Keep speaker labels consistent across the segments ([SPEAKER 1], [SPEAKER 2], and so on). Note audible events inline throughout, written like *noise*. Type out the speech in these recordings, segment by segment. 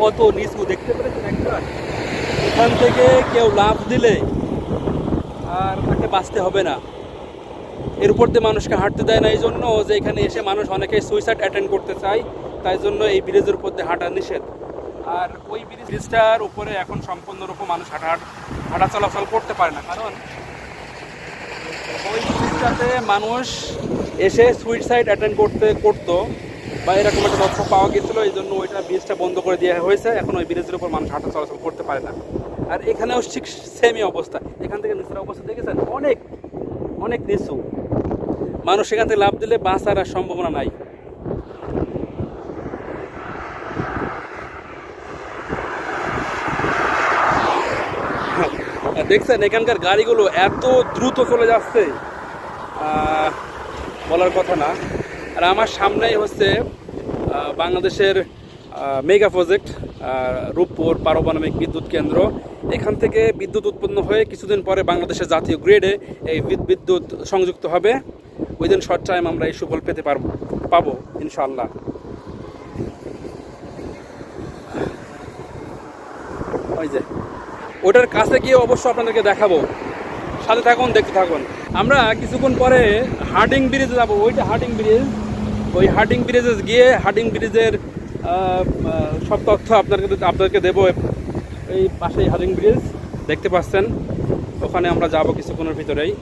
[SPEAKER 1] কত নিচু দেখতে পেরেছেন একটা এখান থেকে কেউ লাভ দিলে আর তাকে বাঁচতে হবে না। এর উপর দিয়ে মানুষকে হাঁটতে দেয় না এই জন্য যে এখানে এসে মানুষ অনেকে সুইসাইড অ্যাটেন্ড করতে চায়, তাই জন্য এই ব্রিজের উপর দিয়ে হাঁটা নিষেধ। আর ওই ব্রিজ ব্রিজটার উপরে এখন সম্পূর্ণরূপে মানুষ হাঁটা হাঁটা চলাচল করতে পারে না। কারণ ওই ব্রিজটাতে মানুষ এসে সুইসাইড অ্যাটেন্ড করতে, করতো। বা এরকম একটা তথ্য পাওয়া গেছিল, এই জন্য ওইটা ব্রিজটা বন্ধ করে দেওয়া হয়েছে। এখন ওই ব্রিজের উপর মানুষ হাঁটা চলাচল করতে পারে না। আর এখানেও ঠিক সেমই অবস্থা। এখান থেকে নিচের অবস্থা দেখেছেন? অনেক অনেক নিচু। মানুষ সেখান থেকে লাভ দিলে বাঁচার আর সম্ভাবনা নাই। দেখছেন, এখানকার গাড়িগুলো এত দ্রুত চলে যাচ্ছে। বলার কথা না। আর আমার সামনেই হচ্ছে বাংলাদেশের মেগা প্রজেক্ট রূপপুর পারমাণবিক বিদ্যুৎ কেন্দ্র। এখান থেকে বিদ্যুৎ উৎপন্ন হয়ে কিছুদিন পরে বাংলাদেশের জাতীয় গ্রেডে এই বিদ্যুৎ সংযুক্ত হবে। উইদিন শর্ট টাইম আমরা এই সুফল পেতে পারব, পাবো ইনশাল্লাহ ওই যে, ওটার কাছে গিয়ে অবশ্য আপনাদেরকে দেখাবো। সাথে থাকুন, দেখতে থাকুন। আমরা কিছুক্ষণ পরে হার্ডিং ব্রিজে যাব। ওইটা হার্ডিং ব্রিজ ওই হার্ডিং ব্রিজে গিয়ে, হার্ডিং ব্রিজের সব তথ্য আপনাদেরকে আপনাদেরকে দেবো। এই পাশেই হার্ডিং ব্রিজ, দেখতে পাচ্ছেন? ওখানে আমরা যাব কিছুক্ষণের ভিতরেই।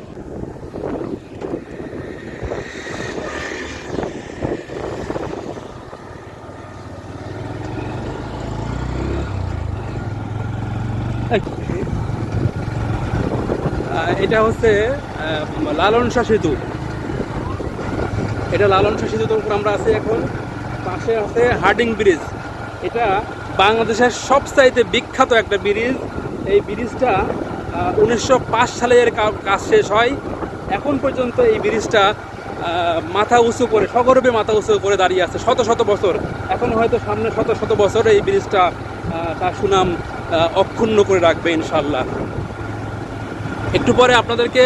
[SPEAKER 1] এটা হচ্ছে লালন শাহ সেতু। এটা লালন সেতুর উপর আমরা আছি এখন। পাশে আছে হার্ডিং ব্রিজ। এটা বাংলাদেশের সবচাইতে বিখ্যাত একটা ব্রিজ। এই ব্রিজটা উনিশশো পাঁচ সালে এর কাজ শেষ হয়। এখন পর্যন্ত এই ব্রিজটা মাথা উঁচু করে, সগর্বে মাথা উঁচু করে দাঁড়িয়ে আছে শত শত বছর। এখন হয়তো সামনে শত শত বছর এই ব্রিজটা তার সুনাম অক্ষুণ্ণ করে রাখবে ইনশাল্লাহ একটু পরে আপনাদেরকে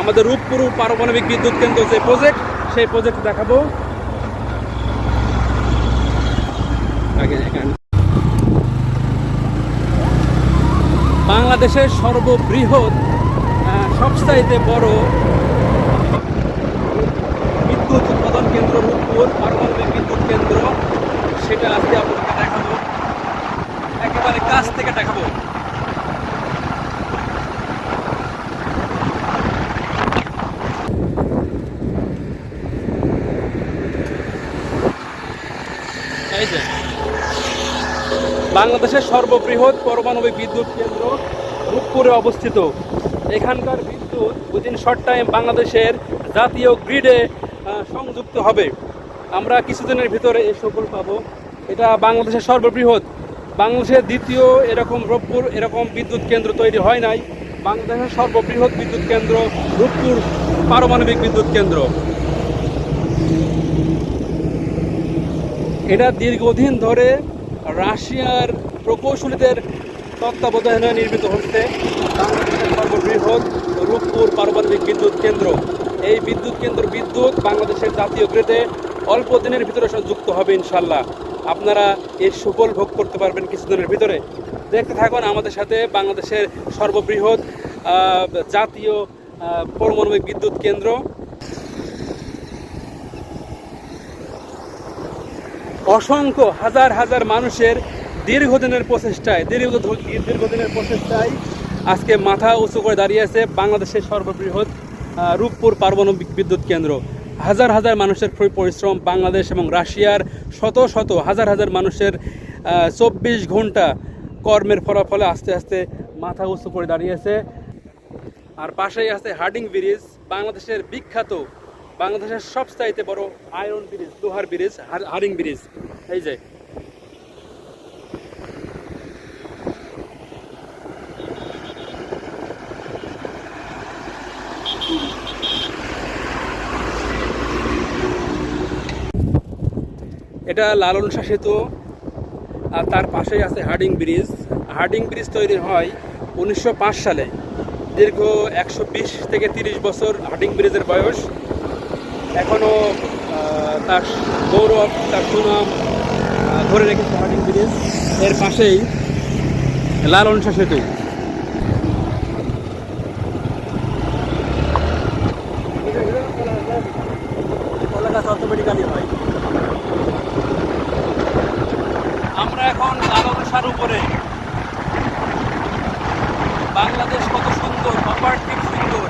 [SPEAKER 1] আমাদের রূপপুর পারমাণবিক বিদ্যুৎ কেন্দ্র যে প্রজেক্ট সেই প্রজেক্ট দেখাবো। বাংলাদেশের সর্ববৃহৎ আহ, সবচাইতে বড় বিদ্যুৎ উৎপাদন কেন্দ্র রূপপুর পারমাণবিক বিদ্যুৎ কেন্দ্র। সেটা আজকে আপনাদেরকে দেখাবো। একেবারে কাছ থেকে দেখাবো। বাংলাদেশের সর্ববৃহৎ পারমাণবিক বিদ্যুৎ কেন্দ্র রূপপুরে অবস্থিত। এখানকার বিদ্যুৎ উইদিন শর্ট টাইম বাংলাদেশের জাতীয় গ্রিডে সংযুক্ত হবে। আমরা কিছুদিনের ভিতরে এই সফল পাবো। এটা বাংলাদেশের সর্ববৃহৎ। বাংলাদেশের দ্বিতীয় এরকম রূপপুর এরকম বিদ্যুৎ কেন্দ্র তৈরি হয় নাই। বাংলাদেশের সর্ববৃহৎ বিদ্যুৎ কেন্দ্র রূপপুর পারমাণবিক বিদ্যুৎ কেন্দ্র। এটা দীর্ঘদিন ধরে রাশিয়ার প্রকৌশলীদের তত্ত্বাবধানে নির্মিত হচ্ছে। সর্ববৃহৎ রূপপুর পারমাণবিক বিদ্যুৎ কেন্দ্র। এই বিদ্যুৎ কেন্দ্র বিদ্যুৎ বাংলাদেশের জাতীয় গ্রেডে অল্প দিনের ভিতরে যুক্ত হবে ইনশাল্লাহ আপনারা এর সুফল ভোগ করতে পারবেন কিছুদিনের ভিতরে। দেখতে থাকুন আমাদের সাথে বাংলাদেশের সর্ববৃহৎ জাতীয় পারমাণবিক বিদ্যুৎ কেন্দ্র। অসংখ্য হাজার হাজার মানুষের দীর্ঘদিনের প্রচেষ্টায়, দীর্ঘ দীর্ঘদিনের প্রচেষ্টায় আজকে মাথা উঁচু করে দাঁড়িয়ে আছে বাংলাদেশের সর্ববৃহৎ রূপপুর পারমাণবিক বিদ্যুৎ কেন্দ্র। হাজার হাজার মানুষের পরিশ্রম বাংলাদেশ এবং রাশিয়ার শত শত, হাজার হাজার মানুষের চব্বিশ ঘণ্টা কর্মের ফলাফলে আস্তে আস্তে মাথা উঁচু করে দাঁড়িয়েছে আর পাশেই আছে হার্ডিং ব্রিজ, বাংলাদেশের বিখ্যাত বাংলাদেশের সবচাইতে বড় আয়রন ব্রিজ লোহার ব্রিজ হার- ব্রিজ এই যে। এটা লালন শাহ সেতু আর তার পাশেই আছে হার্ডিং ব্রিজ। হার্ডিং ব্রিজ তৈরি হয় উনিশশো পাঁচ সালে। দীর্ঘ একশো বিশ থেকে তিরিশ বছর হার্ডিং ব্রিজের বয়স। এখনও তার গৌরব, তার সুনাম ধরে রেখেছে হার্ডিং ব্রিজের পাশেই লাল অনুষা সেতু আমরা এখন লাল অনুষার উপরে। বাংলাদেশ কত সুন্দর অপার্থিক সুন্দর।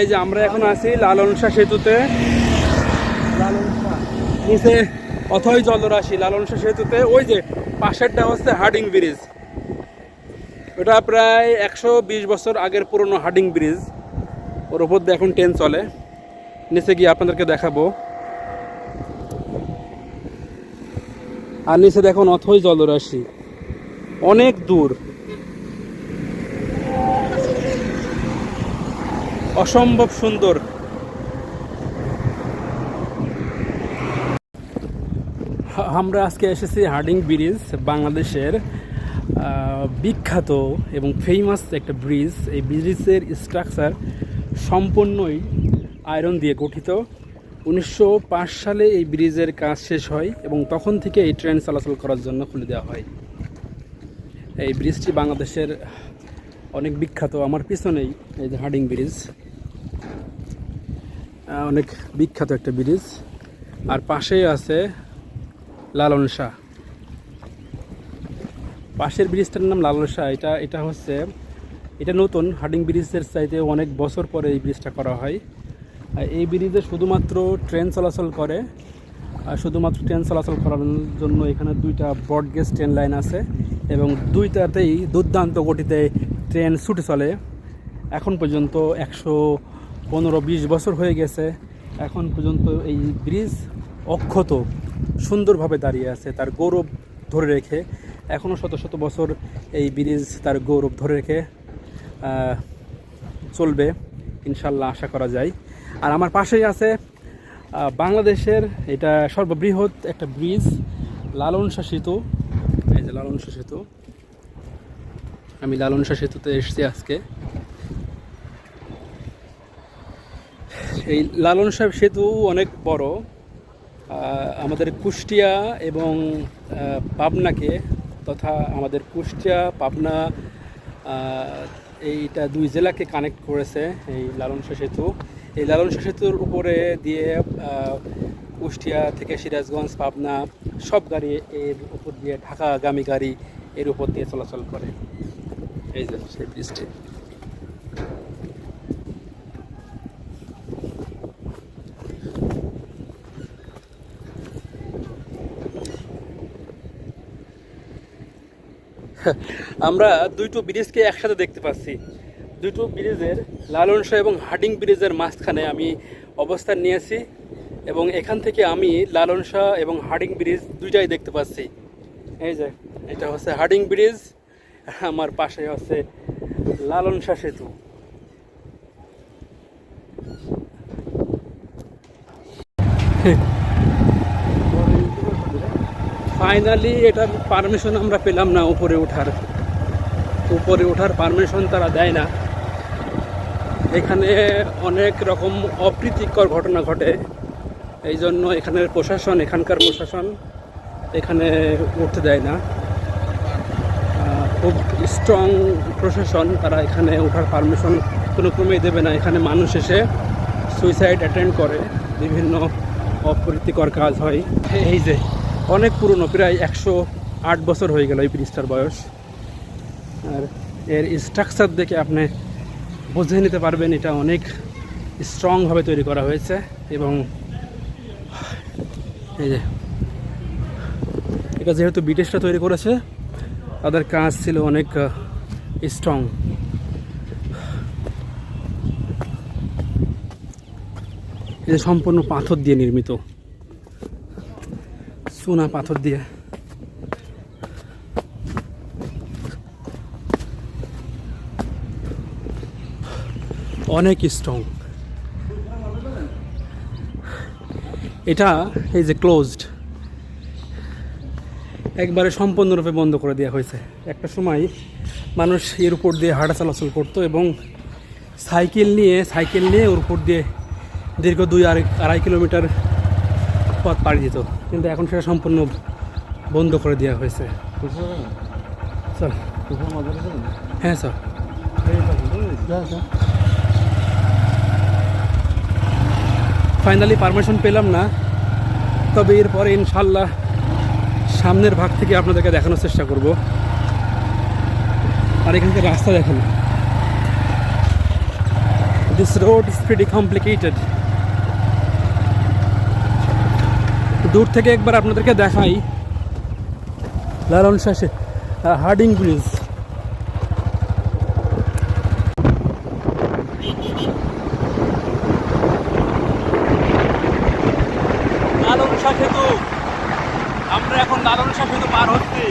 [SPEAKER 1] এই যে আমরা এখন আছি লালনসা সেতুতে। নিচে অথই জলরাশি, লালনসা সেতুতে। ওই যে পাশেরটা হচ্ছে হার্ডিং ব্রিজ। ওটা প্রায় একশো বিশ বছর আগের পুরনো হার্ডিং ব্রিজ। ওর উপর দিয়ে এখন ট্রেন চলে। নিচে গিয়ে আপনাদেরকে দেখাবো। আর নিচে দেখুন অথই জলরাশি। অনেক দূর। অসম্ভব সুন্দর। আমরা আজকে এসেছি হার্ডিং ব্রিজ, বাংলাদেশের বিখ্যাত এবং ফেমাস একটা ব্রিজ। এই ব্রিজের স্ট্রাকচার সম্পূর্ণই আয়রন দিয়ে গঠিত। উনিশশো পাঁচ সালে এই ব্রিজের কাজ শেষ হয় এবং তখন থেকে এই ট্রেন চলাচল করার জন্য খুলে দেওয়া হয়। এই ব্রিজটি বাংলাদেশের অনেক বিখ্যাত। আমার পিছনেই এই যে হার্ডিং ব্রিজ। অনেক বিখ্যাত একটা ব্রিজ। আর পাশেই আছে লালন শাহ। পাশের ব্রিজটার নাম লালন শাহ। এটা এটা হচ্ছে, এটা নতুন। হার্ডিং ব্রিজের চাইতে অনেক বছর পরে এই ব্রিজটা করা হয়। আর এই ব্রিজে শুধুমাত্র ট্রেন চলাচল করে। আর শুধুমাত্র ট্রেন চলাচল করার জন্য এখানে দুইটা ব্রডগেজ ট্রেন লাইন আছে এবং দুইটাতেই দুর্দান্ত গতিতে ট্রেন ছুটে চলে। এখন পর্যন্ত একশো পনেরো বিশ বছর হয়ে গেছে, এখন পর্যন্ত এই ব্রিজ অক্ষত সুন্দরভাবে দাঁড়িয়ে আছে, তার গৌরব ধরে রেখে এখনও শত শত বছর এই ব্রিজ তার গৌরব ধরে রেখে চলবে, ইনশাল্লাহ আশা করা যায়। আর আমার পাশেই আছে বাংলাদেশের এটা সর্ববৃহৎ একটা ব্রিজ, লালন শাহ সেতু এই যে লালন শাহ সেতু আমি লালন সেতুতে এসেছি আজকে। এই লালন সাহেব সেতু অনেক বড়। আমাদের কুষ্টিয়া এবং পাবনাকে তথা আমাদের কুষ্টিয়া, পাবনা এইটা দুই জেলাকে কানেক্ট করেছে এই লালন শাহ সেতু। এই লালন শাহ সেতুর উপরে দিয়ে কুষ্টিয়া থেকে সিরাজগঞ্জ, পাবনা সব গাড়ি এর উপর দিয়ে ঢাকাগামী গাড়ি এর উপর দিয়ে চলাচল করে। এই যে সেই ব্রিজটি *laughs* আমরা দুইটো ব্রিজকে একসাথে দেখতে পাচ্ছি। দুটো ব্রিজের লালন শাহ এবং হার্ডিং ব্রিজের মাঝখানে আমি অবস্থান নিয়েছি এবং এখান থেকে আমি লালন শাহ এবং হার্ডিং ব্রিজ দুইটাই দেখতে পাচ্ছি। এই যে, এটা হচ্ছে হার্ডিং ব্রিজ, আমার পাশে হচ্ছে লালন শাহ সেতু। *laughs* ফাইনালি এটার পারমিশন আমরা পেলাম না উপরে ওঠার। উপরে ওঠার পারমিশন তারা দেয় না। এখানে অনেক রকম অপ্রীতিকর ঘটনা ঘটে। এই জন্য এখানের প্রশাসন, এখানকার প্রশাসন এখানে উঠতে দেয় না। খুব স্ট্রং প্রশাসন তারা এখানে ওঠার পারমিশন কোনো ক্রমেই দেবে না। এখানে মানুষ এসে সুইসাইড অ্যাটেন্ড করে। বিভিন্ন অপ্রীতিকর কাজ হয়। এই যে অনেক পুরনো, প্রায় একশো আট বছর হয়ে গেল এই ব্রিজটার বয়স। আর এর স্ট্রাকচার দেখে আপনি বুঝে নিতে পারবেন এটা অনেক স্ট্রংভাবে তৈরি করা হয়েছে এবং এই যে, এটা যেহেতু ব্রিটিশরা তৈরি করেছে, তাদের কাজ ছিল অনেক স্ট্রং এটা সম্পূর্ণ পাথর দিয়ে নির্মিত। সোনা পাথর দিয়ে। অনেক স্ট্রং এটা এই যে ক্লোজড একবারে সম্পূর্ণরূপে বন্ধ করে দেওয়া হয়েছে। একটা সময় মানুষ এর উপর দিয়ে হাঁটা চলাচল করতো এবং সাইকেল নিয়ে সাইকেল নিয়ে ওর উপর দিয়ে দীর্ঘ দুই আড়াই কিলোমিটার পথ পাড়ি দিত, কিন্তু এখন সেটা সম্পূর্ণ বন্ধ করে দেওয়া হয়েছে। স্যার। হ্যাঁ স্যার। ফাইনালি পারমিশন পেলাম না, তবে এরপরে ইনশাল্লাহ সামনের ভাগ থেকে আপনাদেরকে দেখানোর চেষ্টা করব। আর এখানকার রাস্তা দেখেন। This road is pretty complicated দূর থেকে একবার আপনাদেরকে দেখাই। লালন শাসে হার্ডিং ব্রিজ লালন শাহ সেতু আমরা এখন লালন শাহ সেতু পার হচ্ছি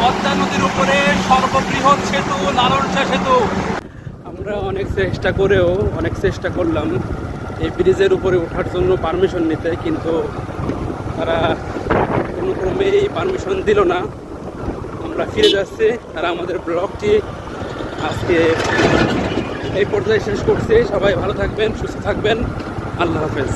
[SPEAKER 1] পদ্মা নদীর উপরে সর্ববৃহৎ সেতু লালন শাহ সেতু আমরা অনেক চেষ্টা করেও অনেক চেষ্টা করলাম এই ব্রিজের উপরে ওঠার জন্য পারমিশন নিতে, কিন্তু তারা কোনো ক্রমেই পারমিশন দিল না। আমরা ফিরে যাচ্ছি তারা আমাদের ব্লগটি আজকে এই পর্যায়ে শেষ করছে। সবাই ভালো থাকবেন, সুস্থ থাকবেন। আল্লাহ হাফেজ।